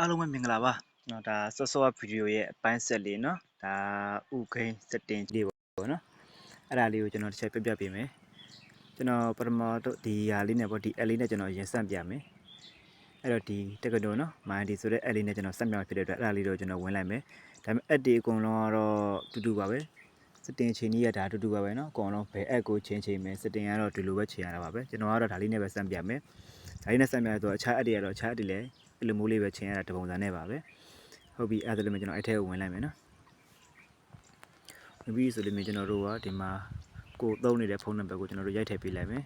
အားလုံးပဲမင်္ဂလာပါเนาะဒါဆော့ဆော့ဗီဒီယိုရဲ့အပိုင်းဆက်လေးเนาะဒါဥခိန်းစတင်လေးပေါ့เนาะအဲ့ဒါလေးကိုကျွန်တော်တစ်ချက်ပြပြပေးမယ်ကျွန်တော်ပထမတော့ဒီဟာလေးနဲ့ပေါ့ဒီ L လေးနဲ့ကျွန်တော်ရင်ဆက်ပြမယ်အဲ့တော့ဒီတက္ကသိုလ်เนาะမိုင်းဒီဆိုတဲ့ L လေးနဲ့ကျွန်တော်ဆက်ပြမှာဖြစ်တဲ့အတွက်အဲ့ဒါလေးတော့ကျွန်တော်ဝင်လိုက်မယ်ဒါပေမဲ့ add ဒီအကုန်လုံးကတော့တူတူပါပဲစတင်ချိန်ကြီးရဒါတူတူပါပဲเนาะအကုန်လုံးဘယ် add ကိုချိန်ချိန်မယ်စတင်ကတော့ဒီလိုပဲချိန်ရတာပါပဲကျွန်တော်ကတော့ဒါလေးနဲ့ပဲဆက်ပြမယ်ဒါလေးနဲ့ဆက်ပြရတော့အခြား add တွေကတော့အခြား add တွေလည်း အဲ့လိုမျိုးလေးပဲချိန်ရတာတပုံစံနဲ့ပါပဲဟုတ်ပြီအဲ့ဒါလည်းကျွန်တော်အဲ့ထဲကိုဝင်လိုက်မယ်နော်ဝင်ပြီဆိုလို့မြင်ကျွန်တော်တို့ကဒီမှာကိုသုံးနေတဲ့ဖုန်းနံပါတ်ကိုကျွန်တော်တို့ရိုက်ထည့်ပေးလိုက်မယ်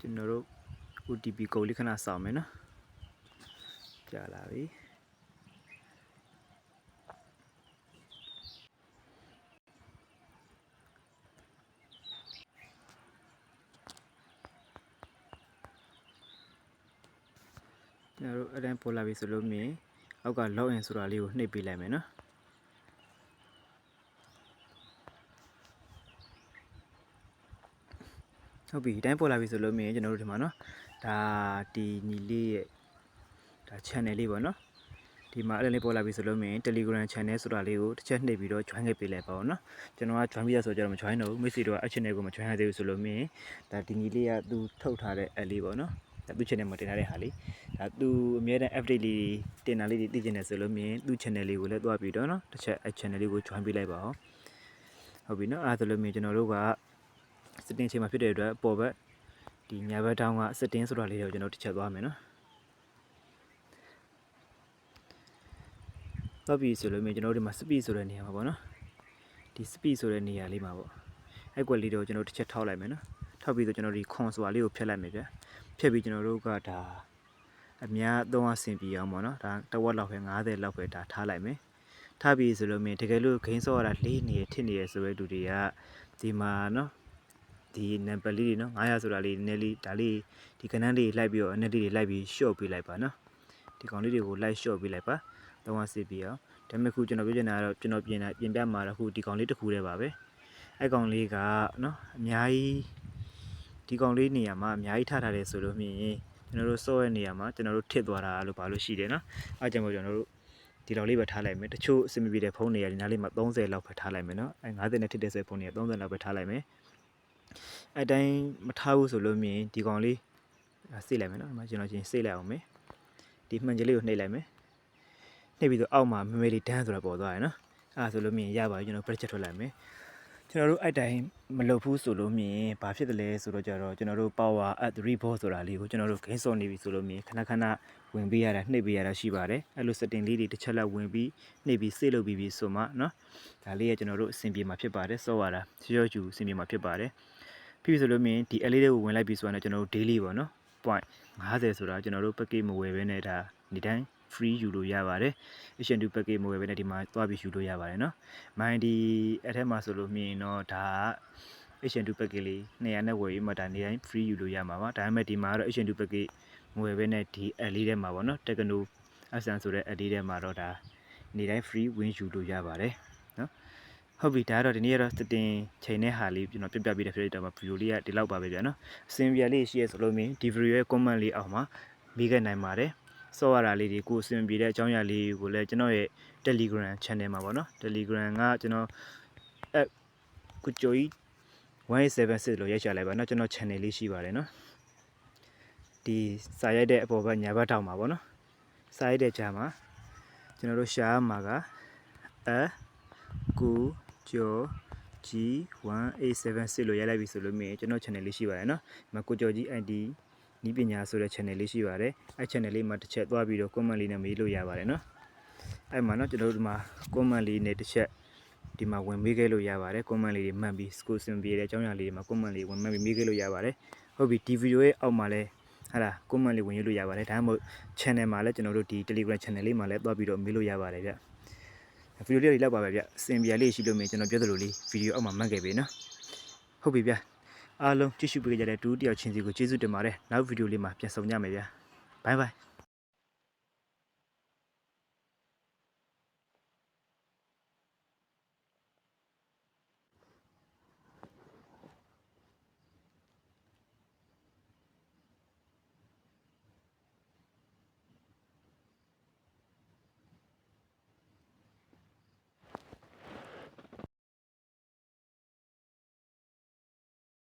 ကျွန်တော်တို့ OTP ကိုလေးခဏစောင့်မယ်နော်ကြာလာပြီ ကျွန်တော်တို့အတန်းပေါ်လာပြီဆိုလို့မြင်အောက်က login ဆိုတာလေးကိုနှိပ်ပေးလိုက်မယ်နော်ဟုတ်ပြီအတိုင်းပေါ်လာပြီဆိုလို့မြင်ကျွန်တော်တို့ဒီမှာနော်ဒါဒီညီလေးရဲ့ဒါ channel လေးပေါ့နော်ဒီမှာအဲ့ဒါလေးပေါ်လာပြီဆိုလို့မြင် Telegram channel ဆိုတာလေးကိုတစ်ချက်နှိပ်ပြီးတော့ join ခဲ့ပေးလိုက်ပါဦးနော်ကျွန်တော်က join ပြီးရဆိုကြတော့မ join တော့ဘူးမိတ်ဆွေတို့ကအဲ့ channel ကိုမ join ရသေးဘူးဆိုလို့မြင်ဒါဒီညီလေးကသူထုတ်ထားတဲ့ app လေးပေါ့နော် ဒါသူ channel မှာတင်ထားတဲ့ဟာလေးဒါသူအများတန်း update လေးတင်တာလေးတွေသိကျင်တယ်ဆိုလို့မြင်သူ channel လေးကိုလည်းတွားပြီးတော့နော်တစ်ချက်အဲ့ channel လေးကို join ပေးလိုက်ပါဦးဟုတ်ပြီနော်အဲ့ဒါဆိုလို့မြင်ကျွန်တော်တို့ကစတင်ချိန်မှာဖြစ်တဲ့အတွက်ပေါ်ဘက်ဒီညာဘက်တောင်းကစတင်ဆိုတာလေးတွေကိုကျွန်တော်တစ်ချက်သွားမယ်နော်တော့ပြီဆိုလို့မြင်ကျွန်တော်တို့ဒီမှာ speed ဆိုတဲ့နေရာမှာပေါ့နော်ဒီ speed ဆိုတဲ့နေရာလေးမှာပေါ့အဲ့ကွက်လေးတွေကိုကျွန်တော်တစ်ချက်ထောက်လိုက်မယ်နော်ထောက်ပြီးတော့ကျွန်တော်ဒီ con ဆိုတာလေးကိုဖြတ်လိုက်မယ်ဗျ ဖြတ်ပြီးကျွန်တော်တို့ကဒါအများအသုံးအဆင်ပြေအောင်ပေါ့နော်ဒါတဝက်လောက်ပဲ90လောက်ပဲဒါထားလိုက်မယ်ထားပြီးဆိုလို့မြင်တကယ်လို့ဂိမ်းဆော့ရတာလေးနေထစ်နေရဆိုတဲ့လူတွေကဒီမှာနော်ဒီနံပါတ်လေးတွေနော်900ဆိုတာလေးနည်းနည်းလေးဒါလေးဒီကဏ္ဍလေးလိုက်ပြီးတော့အနက်လေးတွေလိုက်ပြီး short ပေးလိုက်ပါနော်ဒီကောင်လေးတွေကို like short ပေးလိုက်ပါသုံးဝစီပြီးအောင်ဒါပေမဲ့ခုကျွန်တော်ပြောချင်တာကတော့ကျွန်တော်ပြင်တာပြင်ပြမှာတော့ခုဒီကောင်လေးတစ်ခုတည်းပါပဲအဲ့ကောင်လေးကနော်အများကြီး ဒီကောင်လေးနေရာမှာအများကြီးထားထားတယ်ဆိုလို့မြင်ရင်ကျွန်တော်တို့စော့ရဲ့နေရာမှာကျွန်တော်တို့ထစ်သွားတာလို့ပါလို့ရှိတယ်နော်အဲ့ကြောင့်မို့ကျွန်တော်တို့ဒီလောက်လေးပဲထားလိုက်မယ်တချို့အဆင်မပြေတဲ့ဖုန်းတွေရဒီနားလေးမှာ30လောက်ပဲထားလိုက်မယ်နော်အဲ90နဲ့ထစ်တဲ့ဆွဲဖုန်းတွေက30လောက်ပဲထားလိုက်မယ်အတိုင်းမထားဘူးဆိုလို့မြင်ဒီကောင်လေးစိတ်လိုက်မယ်နော်ဒီမှာကျွန်တော်ချင်းစိတ်လိုက်အောင်မယ်ဒီမှန်ကြလေးကိုနှိပ်လိုက်မယ်နှိပ်ပြီးတော့အောက်မှာမမေလေးဒန်းဆိုတာပေါ်သွားရယ်နော်အဲဒါဆိုလို့မြင်ရပါပြီကျွန်တော် budget ထွက်လိုက်မယ် ကျွန်တော်တို့အဲ့တိုင်းမလုပ်ဘူးဆိုလို့မြင်ဘာဖြစ်တယ်လဲဆိုတော့ကြတော့ကျွန်တော်တို့ power at reboot ဆိုတာလေးကိုကျွန်တော်တို့ gain စော့နေပြီဆိုလို့မြင်ခဏခဏဝင်ပေးရတာနှိပ်ပေးရတာရှိပါတယ်အဲ့လို setting လေးတွေတစ်ချက်လောက်ဝင်ပြီးနှိပ်ပြီး save လုပ်ပြီးပြီဆိုမှเนาะဒါလေးကကျွန်တော်တို့အဆင်ပြေမှာဖြစ်ပါတယ်စော့ရတာရောကျူအဆင်ပြေမှာဖြစ်ပါတယ်ပြီးဆိုလို့မြင်ဒီ L လေးကိုဝင်လိုက်ပြီဆိုတော့ကျွန်တော်တို့ daily ပေါ့နော် point 50ဆိုတာကျွန်တော်တို့ package မဝယ်ဘဲနဲ့ဒါဒီတိုင်း free ယူလို့ရပါတယ် H&D package မဝယ်ဘဲနဲ့ဒီမှာသွားပြီးယူလို့ရပါတယ်နော်မိုင်းဒီအထက်မှာဆိုလို့မြင်တော့ဒါ H&D package လေး200နဲ့ဝယ်ပြီးမှဒါနေတိုင်း free ယူလို့ရမှာပါဒါပေမဲ့ဒီမှာတော့ H&D package မဝယ်ဘဲနဲ့ဒီ L လေးထဲမှာပေါ့နော် Techno Asan ဆိုတဲ့ L လေးထဲမှာတော့ဒါနေတိုင်း free win ယူလို့ရပါတယ်နော်ဟုတ်ပြီဒါကတော့ဒီနေ့ကတော့စတင်ချိန်တဲ့ဟာလေးကျွန်တော်ပြပြပေးတဲ့ဖြစ်တဲ့တော့ဗီဒီယိုလေးကဒီလောက်ပါပဲဗျာနော်အစင်ပြလေးရှိရဆိုလို့မြင်ဒီဗီဒီယိုရဲ့ comment လေးအောက်မှာမိခဲ့နိုင်ပါတယ် စောရတာလေးတွေကိုအစင်ပြတဲ့အကြောင်းအရာလေးကိုလည်းကျွန်တော်ရဲ့ Telegram channel မှာပေါ့နော် Telegram ကကျွန်တော် app ကိုကြိုကြီး176လို့ရိုက်ချလိုက်ပါเนาะကျွန်တော် channel လေးရှိပါတယ်เนาะဒီစာရိုက်တဲ့အပေါ်ဘက်ညာဘက်ထောက်မှာပေါ့နော်စာရိုက်တဲ့ကြားမှာကျွန်တော်တို့ရှားမှာကအကူကျော် G1876 လို့ရိုက်လိုက်ပြီဆိုလို့မြင်ကျွန်တော် channel လေးရှိပါတယ်เนาะဒီမှာကိုကျော်ကြီး ID နီးပညာဆိုတဲ့ channel လေးရှိပါတယ်အဲ့ channel လေးမှာတစ်ချက်သွားပြီးတော့ comment လေးနဲ့မေးလို့ရပါတယ်နော်အဲ့မှာနော်ကျွန်တော်တို့ဒီမှာ comment လေးနဲ့တစ်ချက်ဒီမှာဝင်မေးခဲ့လို့ရပါတယ် comment လေးတွေမှန်ပြီး school စင်ပြေတဲ့အကြောင်းအရာလေးတွေမှာ comment လေးဝင်မှန်ပြီးမေးခဲ့လို့ရပါတယ်ဟုတ်ပြီဒီ video ရဲ့အောက်မှာလည်းဟာလား comment လေးဝင်ရေးလို့ရပါတယ်ဒါမှမဟုတ် channel မှာလည်းကျွန်တော်တို့ဒီ Telegram channel လေးမှာလည်းသွားပြီးတော့မေးလို့ရပါတယ်ဗျဗီဒီယိုလေးတွေလောက်ပါပဲဗျစင်ပြေလေးရှိလို့မင်းကျွန်တော်ပြောသလိုလေးဗီဒီယိုအောက်မှာမှတ်ခဲ့ပြီနော်ဟုတ်ပြီဗျ အားလုံးကြည့်ရှုပေးကြတဲ့တူတယောက်ချင်းစီကိုကျေးဇူးတင်ပါတယ်နောက်ဗီဒီယိုလေးမှာပြန်ဆုံကြမယ်ဗျဘိုင်ဘိုင်